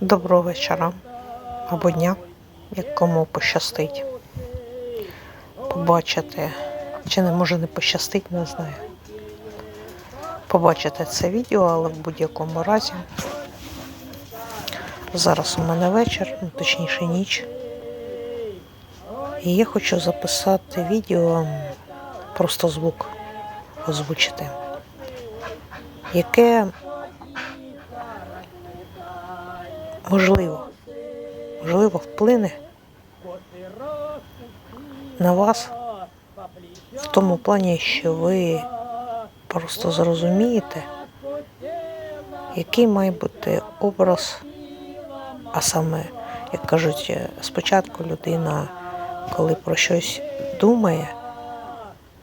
Доброго вечора або дня, як кому пощастить. Побачити, чи не може не пощастить, не знаю. Побачити це відео, але в будь-якому разі. Зараз у мене вечір, ну, точніше ніч. І я хочу записати відео, просто звук озвучити, яке можливо, можливо, вплине на вас в тому плані, що ви просто зрозумієте, який має бути образ, а саме, як кажуть, спочатку людина, коли про щось думає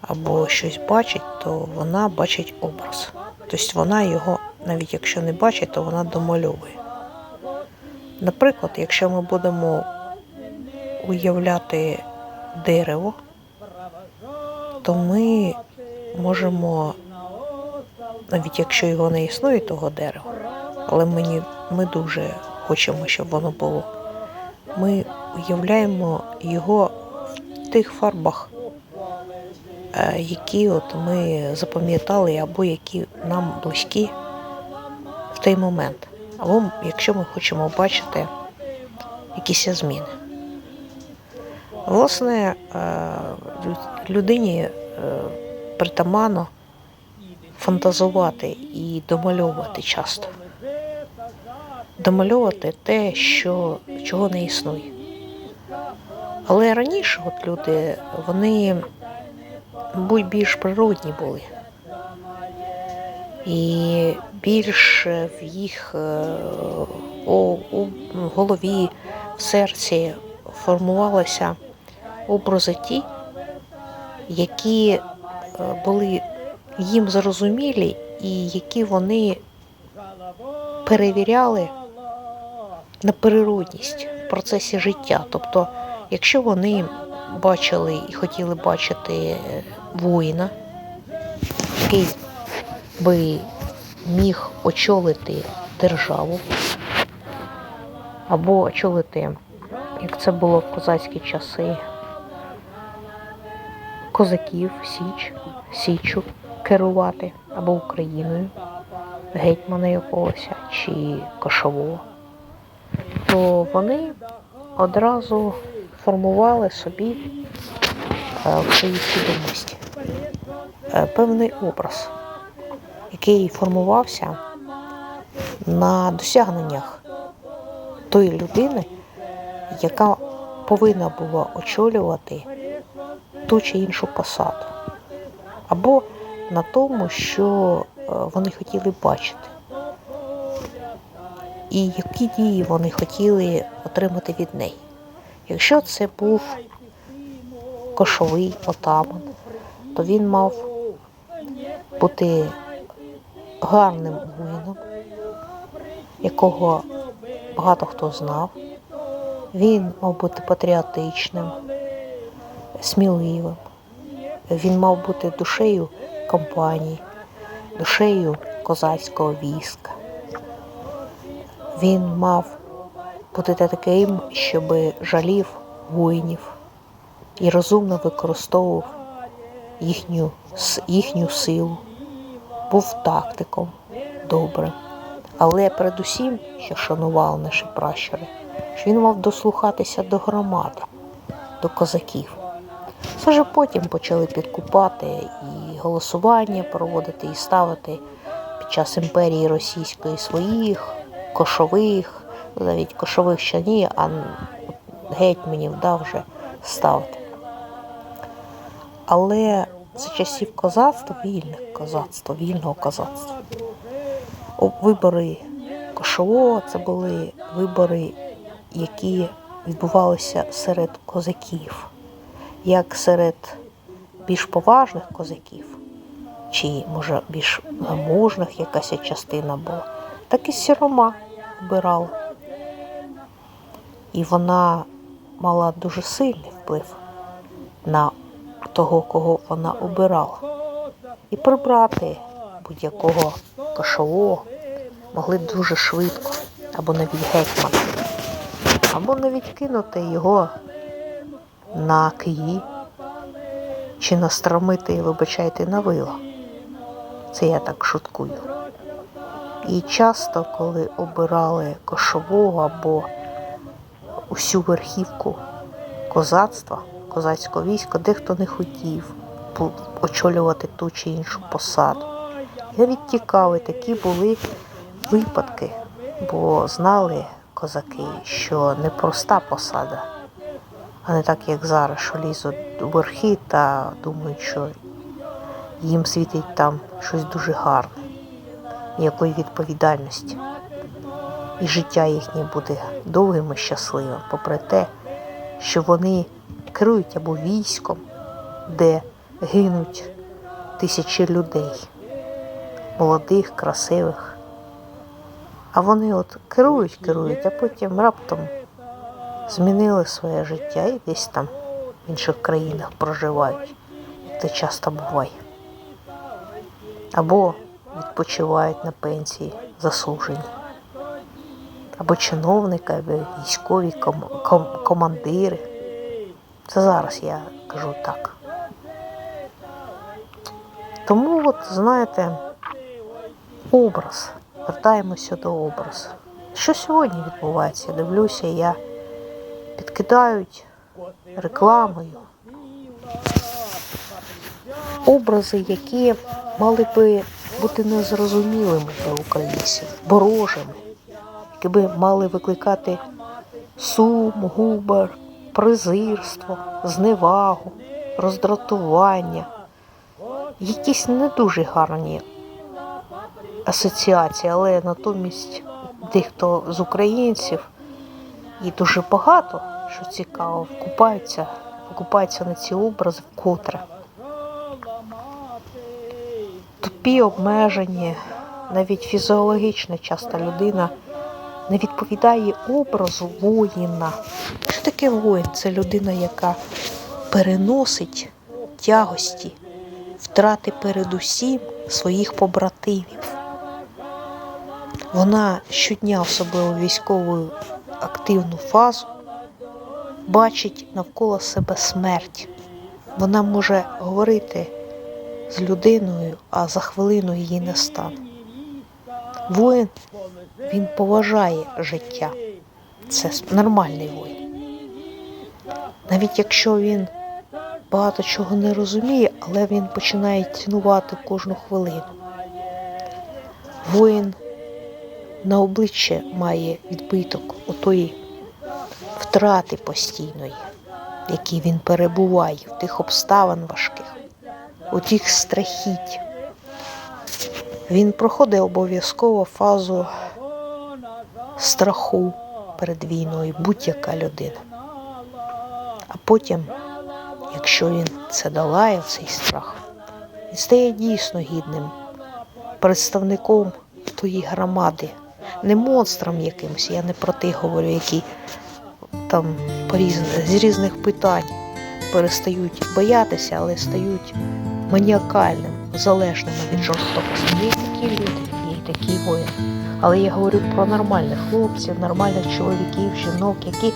або щось бачить, то вона бачить образ. Тобто вона його, навіть якщо не бачить, то вона домальовує. Наприклад, якщо ми будемо уявляти дерево, то ми можемо, навіть якщо його не існує, того дерева, але мені, ми дуже хочемо, щоб воно було. Ми уявляємо його в тих фарбах, е, які от ми запам'ятали або які нам близькі в той момент. Або якщо ми хочемо бачити якісь зміни. Власне, е, людині е, притаманно фантазувати і домальовувати часто. Домальовувати те, що, чого не існує. Але раніше от люди, вони, мабуть, більш природні були. І більш в їх е, у, у голові, в серці формувалися образи ті, які е, були їм зрозумілі і які вони перевіряли на природність в процесі життя. Тобто, якщо вони бачили і хотіли бачити е, воїна, який би міг очолити державу або очолити, як це було в козацькі часи, козаків, Січ, Січу керувати або Україною, гетьмана якогось чи кошового, то вони одразу формували собі е, в своїй свідомості е, певний образ, який формувався на досягненнях тої людини, яка повинна була очолювати ту чи іншу посаду, або на тому, що е, вони хотіли бачити, і які дії вони хотіли отримати від неї. Якщо це був кошовий отаман, то він мав бути гарним воїном, якого багато хто знав. Він мав бути патріотичним, сміливим. Він мав бути душею компанії, душею козацького війська. Він мав бути таким, щоб жалів воїнів і розумно використовував їхню, їхню силу, був тактиком добрим. Але передусім, що шанували наші пращури, що він мав дослухатися до громади, до козаків. Це вже потім почали підкупати і голосування проводити, і ставити під час імперії російської своїх кошових, навіть кошових ще ні, а гетьманів да, вже ставити. Але за часів козацтва, вільних козацтва, вільного козацтва, вибори кошового це були вибори, які відбувалися серед козаків, як серед більш поважних козаків, чи, може, більш заможних якась частина була, так і сірома обирала. І вона мала дуже сильний вплив на того, кого вона обирала. І прибрати будь-якого кошового могли дуже швидко. або навіть гетьман, або навіть кинути його на Киї чи настромити, вибачайте, на вило. Це я так шуткую. І часто, коли обирали кошового або усю верхівку козацтва, козацького війська, дехто не хотів очолювати ту чи іншу посаду. Навіть цікаві такі були випадки, бо знали козаки, що непроста посада, а не так, як зараз, що лізуть у верхи та думають, що їм світить там щось дуже гарне, ніякої відповідальності. І життя їхнє буде довгим і щасливим, попри те, що вони керують або військом, де гинуть тисячі людей, молодих, красивих. А вони от керують, керують, а потім раптом змінили своє життя і десь там в інших країнах проживають. Це часто буває. Або відпочивають на пенсії заслужені. Або чиновники, або військові ком- ком- командири. Це зараз я кажу так. Тому, от, знаєте, образ. Вертаємося до образу. Що сьогодні відбувається? Дивлюся, я підкидають рекламою образи, які мали би бути незрозумілими для українців, ворожими, які би мали викликати сум, губер, презирство, зневагу, роздратування, якісь не дуже гарні асоціації, але натомість дехто з українців і дуже багато, що цікаво, вкупаються, вкупаються на ці образи вкотре. Тупі обмежені, навіть фізіологічно часто людина не відповідає образу воїна. Що таке воїн? Це людина, яка переносить тягості, втрати передусім своїх побратимів. Вона щодня, особливо в військову активну фазу, бачить навколо себе смерть. Вона може говорити з людиною, а за хвилину її не стане. Воїн він поважає життя. Це нормальний воїн. Навіть якщо він багато чого не розуміє, але він починає цінувати кожну хвилину. Воїн на обличчя має відбиток отої втрати постійної, в якій він перебуває, в тих обставин важких, у тих страхіть. Він проходить обов'язково фазу страху перед війною, будь-яка людина. А потім, якщо він це долає, цей страх, він стає дійсно гідним представником тої громади, не монстром якимось, я не про тих говорю, які там з різних питань перестають боятися, але стають маніакальним, залежними від жорстокості. Є такі люди, є такі воїни. Але я говорю про нормальних хлопців, нормальних чоловіків, жінок, які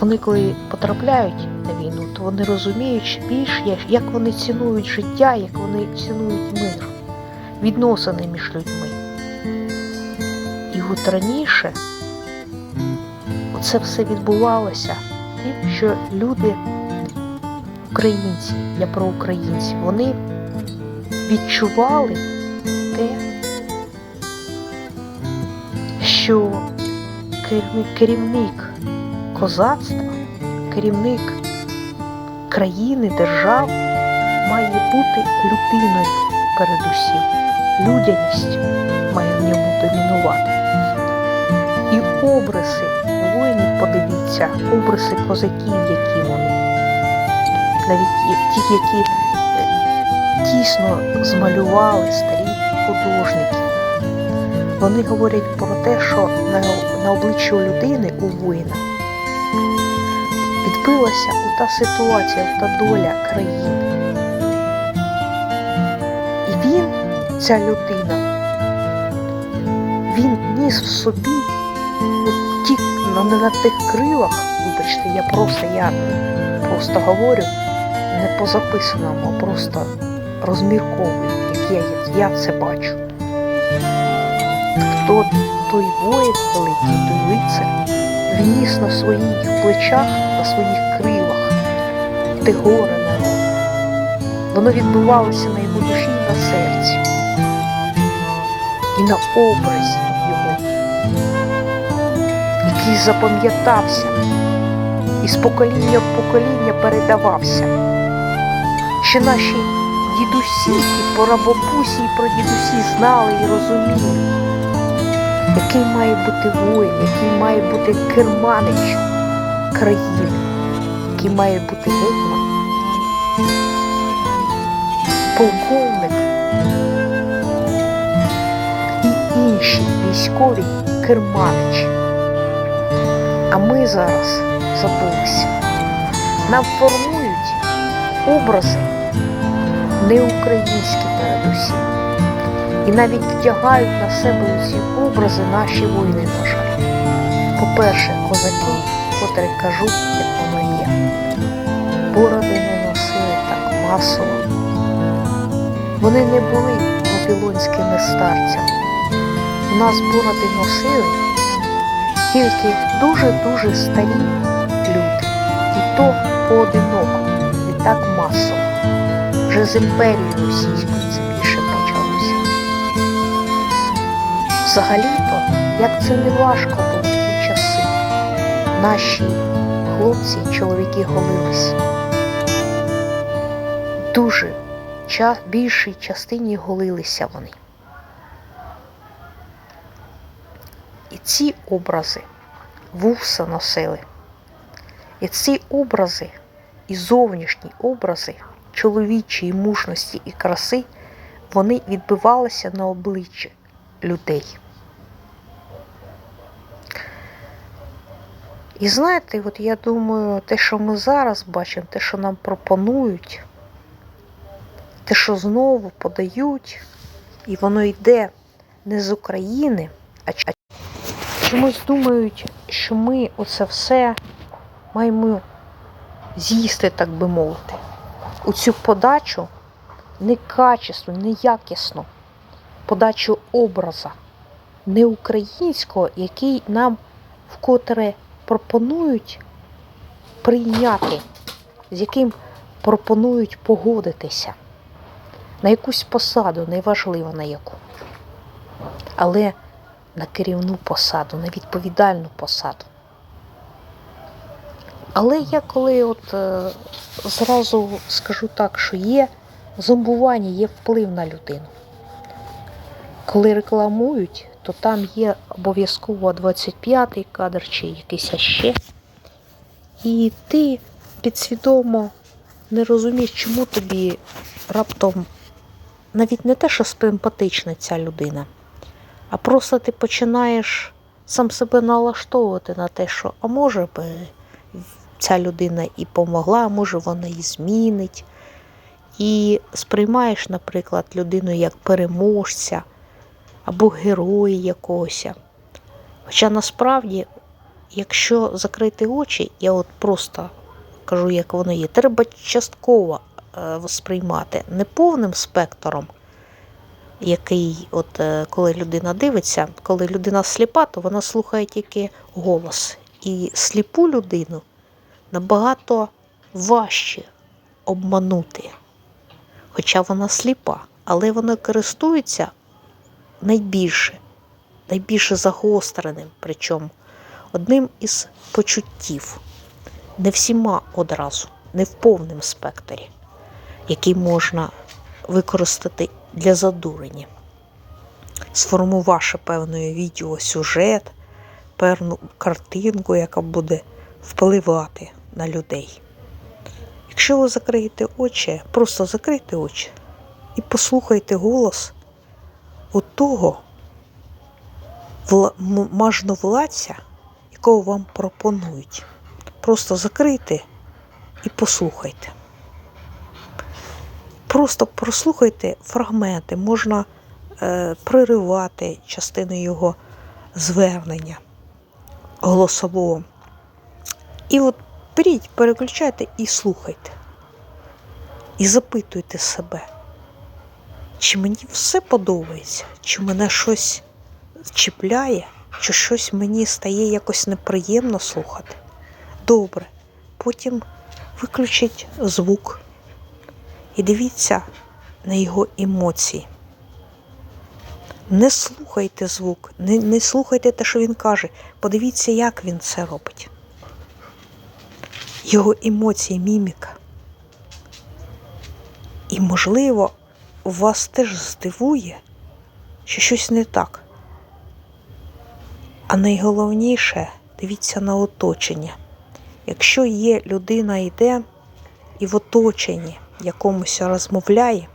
вони коли потрапляють на війну, то вони розуміють більш, як- як вони цінують життя, як вони цінують мир, відносини між людьми. І от раніше це все відбувалося тим, що люди, українці, я про українців, вони відчували те, що керівник, козацтва, керівник країни, держави має бути людиною передусім. Людяність має в ньому домінувати. І обриси воїнів, подивіться, обриси козаків, які вони, навіть ті, які е, тісно змалювали старі художники. Вони говорять про те, що на, на обличчі людини, у воїна, відбилася та ситуація, та доля країни. І він, ця людина, він ніс в собі от ті, на, на тих крилах, вибачте, я просто, я просто говорю не по записаному, а просто розмірковую, як я, я це бачу. Хто той воїн великий, той лицар, він ніс на своїх плечах, на своїх крилах, те горе народу. Воно відбувалося на його душі і на серці, і на образі його, який запам'ятався і з покоління в покоління передавався. Ще наші дідусі і прабабусі і прадідусі знали і розуміли, який має бути воїн, який має бути керманич країни, який має бути гетьман, полковник і інші військові керманичі. А ми зараз забулися. Нам формують образи неукраїнські передусім. І навіть вдягають на себе ці образи наші воїни, на жаль. По-перше, козаки, котрі кажуть, як воно є. Бороди не носили так масово. Вони не були вавилонськими старцями. У нас бороди носили тільки дуже-дуже старі люди. І то поодиноко, не так масово. Вже з імперією російською Взагалі-то, як це не важко було в ті часи, наші хлопці і чоловіки голились. Дуже ча- більшій частині голилися вони. І ці образи вуса носили. І ці образи, і зовнішні образи чоловічої мужності і краси, вони відбивалися на обличчі людей. І знаєте, от я думаю, те, що ми зараз бачимо, те, що нам пропонують, те, що знову подають, і воно йде не з України, а чомусь думають, що ми оце все маємо з'їсти, так би мовити, у цю подачу некачественну, неякісну подачу образа не українського, який нам вкотре пропонують прийняти, з яким пропонують погодитися на якусь посаду, неважливо на яку, але на керівну посаду, на відповідальну посаду. Але я коли от е, зразу скажу так, що є зомбування, є вплив на людину. Коли рекламують, то там є обов'язково 25-й кадр чи якийсь ще. І ти підсвідомо не розумієш, чому тобі раптом навіть не те, що симпатична ця людина, а просто ти починаєш сам себе налаштовувати на те, що а може би ця людина і помогла, а може вона і змінить. І сприймаєш, наприклад, людину як переможця або герої якогось. Хоча насправді, якщо закрити очі, я от просто кажу, як воно є, треба частково е, сприймати не повним спектром, який, от е, коли людина дивиться, коли людина сліпа, то вона слухає тільки голос. І сліпу людину набагато важче обманути. Хоча вона сліпа, але вона користується найбільше, найбільше загостреним, причому одним із почуттів, не всіма одразу, не в повному спектрі, який можна використати для задурення, сформувавши певний відеосюжет, певну картинку, яка буде впливати на людей. Якщо ви закриєте очі, просто закрийте очі і послухайте голос вла- м- мажновладця, якого вам пропонують. Просто закрийте і послухайте. Просто прослухайте фрагменти, можна е, приривати частини його звернення голосового. І от беріть, переключайте і слухайте. І запитуйте себе, чи мені все подобається, чи мене щось чіпляє, чи щось мені стає якось неприємно слухати. Добре. Потім виключіть звук і дивіться на його емоції. Не слухайте звук, не, не слухайте те, що він каже. Подивіться, як він це робить. Його емоції, міміка. І, можливо, вас теж здивує, що щось не так. А найголовніше дивіться на оточення. Якщо є людина йде і в оточенні якомусь розмовляє,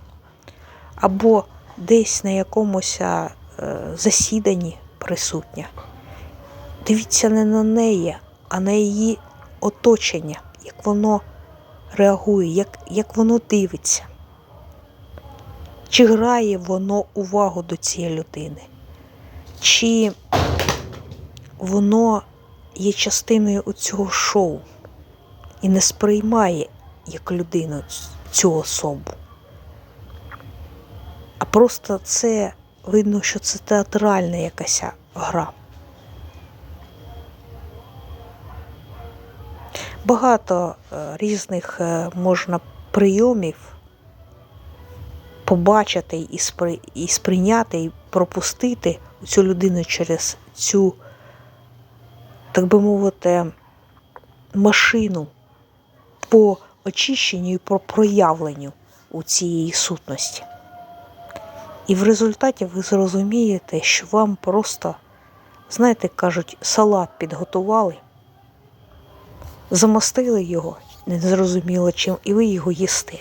або десь на якомусь е, засіданні присутня, дивіться не на неї, а на її оточення, як воно реагує, як, як воно дивиться. Чи грає воно увагу до цієї людини? Чи воно є частиною цього шоу і не сприймає як людину цю особу? А просто це видно, що це театральна якась гра. Багато е, різних е, можна прийомів побачити і, спри... і сприйняти, і пропустити цю людину через цю, так би мовити, машину по очищенню і по проявленню у цієї сутності. І в результаті ви зрозумієте, що вам просто, знаєте, кажуть, салат підготували, замастили його, не зрозуміло чим, і ви його їсте.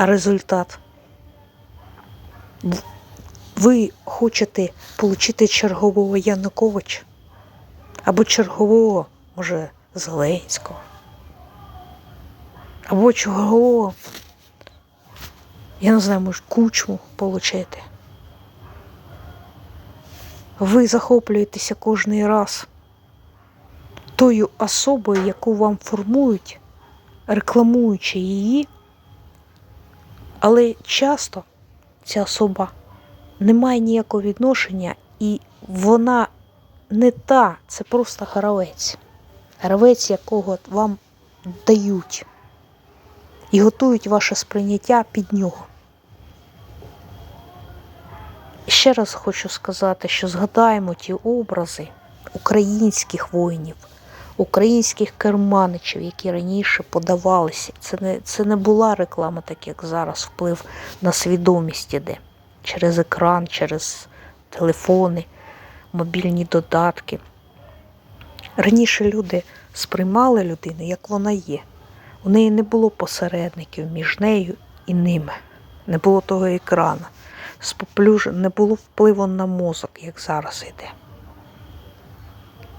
А результат ви хочете отримати чергового Януковича або чергового, може, Зеленського, або чергового, я не знаю, може, кучму отримати. Ви захоплюєтеся кожний раз тою особою, яку вам формують, рекламуючи її. Але часто ця особа не має ніякого відношення, і вона не та, це просто гравець. Гравець, якого вам дають і готують ваше сприйняття під нього. Ще раз хочу сказати, що згадаємо ті образи українських воїнів, українських керманичів, які раніше подавалися. Це не, це не була реклама, так як зараз, вплив на свідомість іде через екран, через телефони, мобільні додатки. Раніше люди сприймали людину, як вона є. У неї не було посередників між нею і ними. Не було того екрана. Не було впливу на мозок, як зараз йде.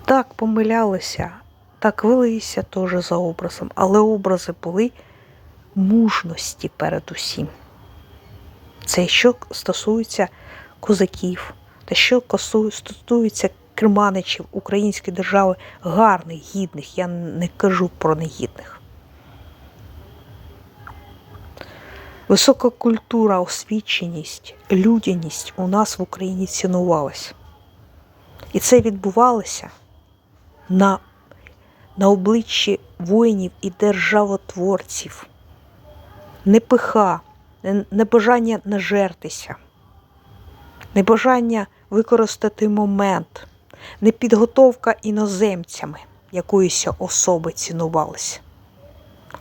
Так помилялися, так велися теж за образом, але образи були мужності передусім. Це що стосується козаків, та що стосується керманичів української держави гарних, гідних, я не кажу про негідних. Висока культура, освіченість, людяність у нас в Україні цінувалася. І це відбувалося на, на обличчі воїнів і державотворців. Не пиха, не- небажання нажертися, небажання використати момент, не підготовка іноземцями якоїсь особи цінувалася,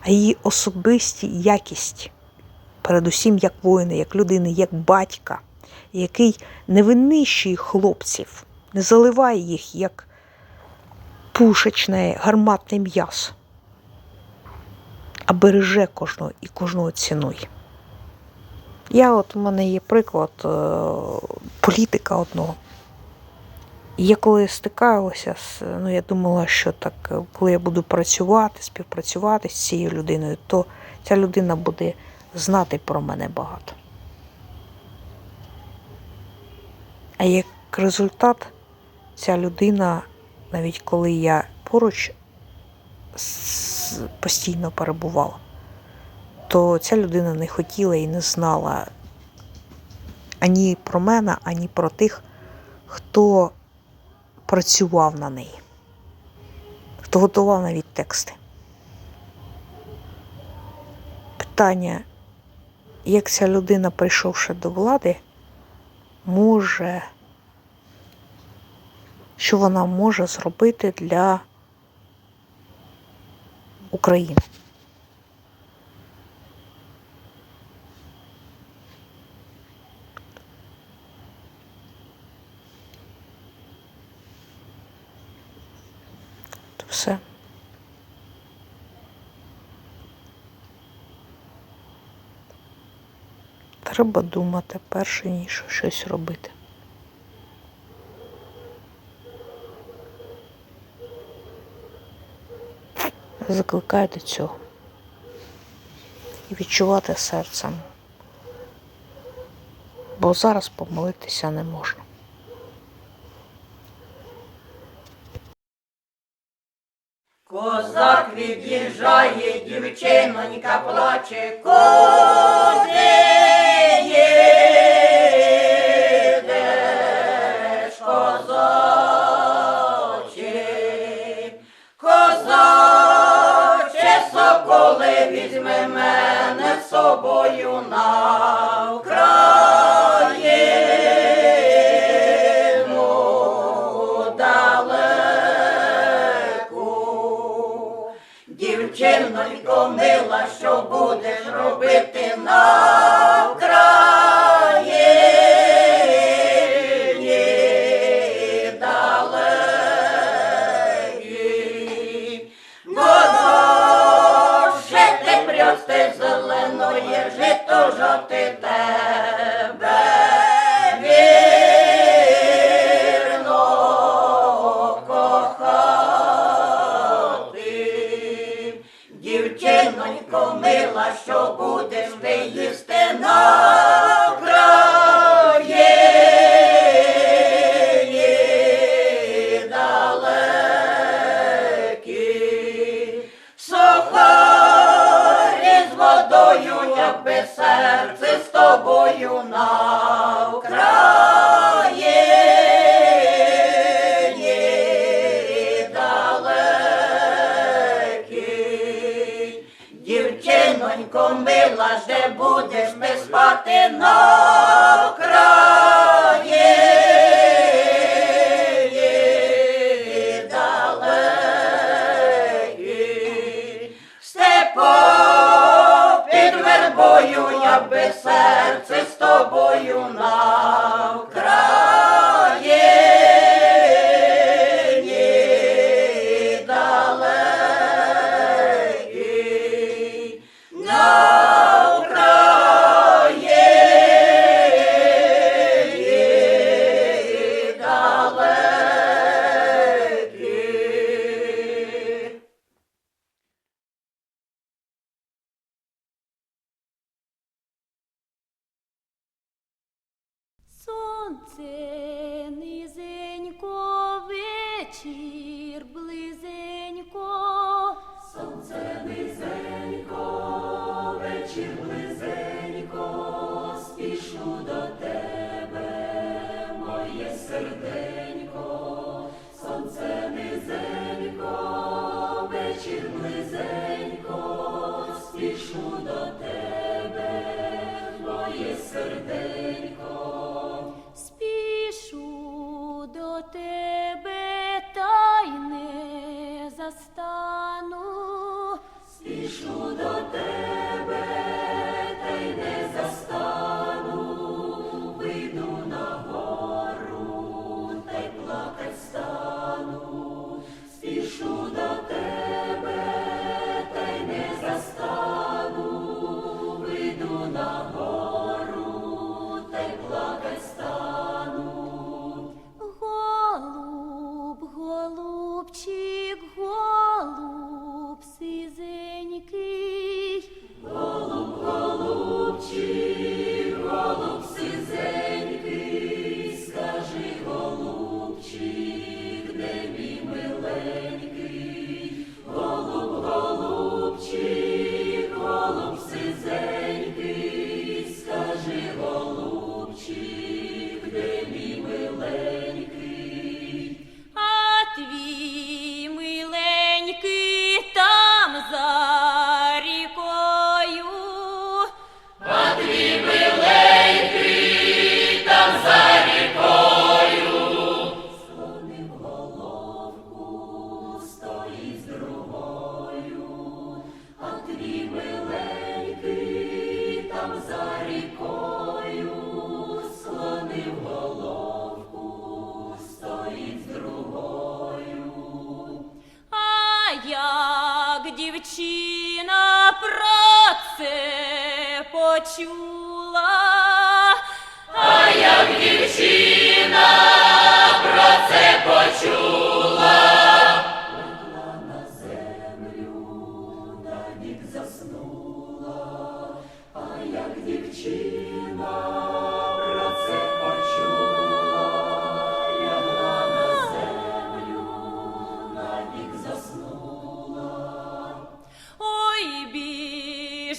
а її особисті якість, передусім як воїна, як людини, як батька, який не винищує хлопців, не заливає їх як пушечне гарматне м'ясо, а береже кожного і кожного цінує. Я от у мене є приклад е, політика одного. І я коли стикалася ну я думала, що так, е, коли я буду працювати, співпрацювати з цією людиною, то ця людина буде знати про мене багато. А як результат, ця людина, навіть коли я поруч постійно перебувала, то ця людина не хотіла і не знала ані про мене, ані про тих, хто працював на неї, хто готував навіть тексти. Питання, як ця людина, прийшовши до влади, може, що вона може зробити для України? То все. Треба думати перше, ніж щось робити. Закликаю до цього. І відчувати серцем. Бо зараз помилитися не можна. Козак від'їжджає, дівчинонька плаче, куди собою на Україну далеку. Дівчинонько мила, що будеш робити Дівчинонько мила, де будеш ти спати на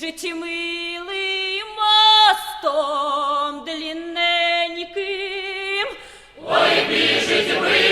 житті милим мостом длинненьким. Ой, біжить милим